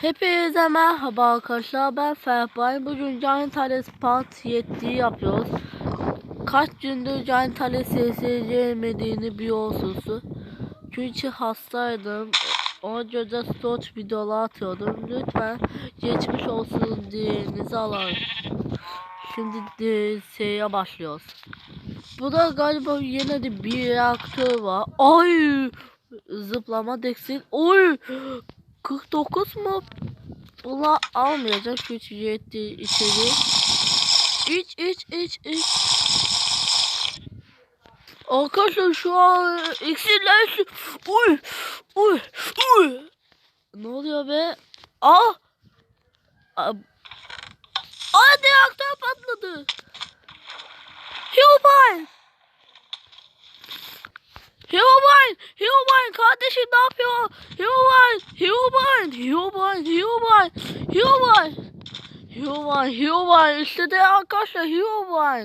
Hepinize merhaba arkadaşlar ben Ferhat Bugün Giant Ales Part 7 yapıyoruz. Kaç gündür Giant Ales sesi biliyorsunuz. Çünkü hastaydım. Ona göre story videolar atıyordum. Lütfen geçmiş olsun diyenizi alalım. Şimdi de şeye başlıyoruz. Burada galiba yine de bir reaktör var. Ay! Zıplama deksin. Oy! 49 mu? Ula almayacak çünkü yetti içeri. İç iç iç iç. Arkadaşlar şu an iksirler şu. Uy uy uy. Ne oluyor be? Ah! Aa! Aa reaktör patladı. Human! Human! Human! Human! Human! Human! Human! Human! Human! İşte de arkadaşlar Human!